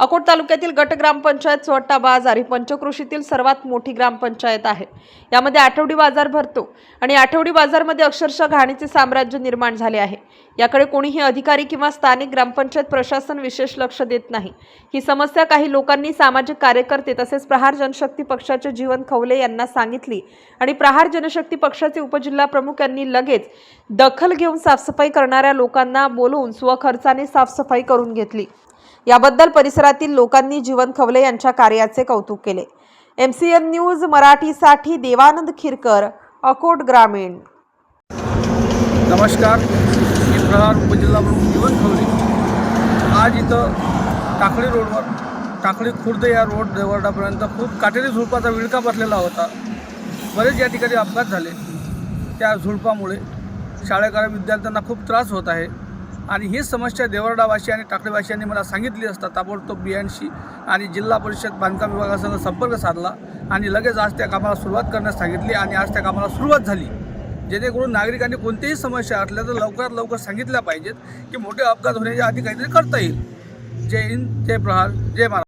Akot तालुक्यातील गट ग्रामपंचायत चोट्टा बाजार ही पंचकृषीतील सर्वात मोठी ग्रामपंचायत आहे. यामध्ये आठवडी बाजार भरतो आणि आठवडी बाजारमध्ये अक्षरशः घाणीचे साम्राज्य निर्माण झाले आहे. याकडे कोणीही अधिकारी किंवा स्थानिक ग्रामपंचायत प्रशासन विशेष लक्ष देत नाही. ही समस्या काही लोकांनी सामाजिक कार्यकर्ते तसेच प्रहार जनशक्ती पक्षाचे जीवन खवले यांना सांगितली आणि प्रहार जनशक्ती पक्षाचे उपजिल्हा प्रमुख यांनी लगेच दखल घेऊन साफसफाई करणाऱ्या लोकांना बोलवून स्वखर्चाने साफसफाई करून घेतली. याबद्दल परिसरातील लोकांनी जीवन खवले यांच्या कार्याचे कौतुक केले. एम सी एन न्यूज मराठीसाठी देवानंद खिरकर अकोट ग्रामीण. नमस्कार. मी प्रहार उपजिल्हा प्रमुख जीवन खवले. आज इथं टाकळी रोडवर टाकळी खुर्द या रोड देवर्डापर्यंत खूप काटेरी झुडपाचा विळका बसलेला होता. बरेच या ठिकाणी अपघात झाले. त्या झुडपामुळे शाळेकरा विद्यार्थ्यांना खूप त्रास होत आहे. आणि ही समस्या देवरडावासी आणि टाकळीवासियांनी मला सांगितली असता ताबडतोब बियांशी आणि जिल्हा परिषद बांधकाम विभागासह संपर्क साधला आणि लगेच आज त्या कामाला सुरुवात करण्यास सांगितली आणि आज त्या कामाला सुरुवात झाली. जेणेकरून नागरिकांनी कोणतीही समस्या असल्या तर लवकरात लवकर सांगितल्या पाहिजेत की मोठे अपघात होण्याच्या आधी काहीतरी करता येईल. जय हिंद जय प्रहार जय महाराज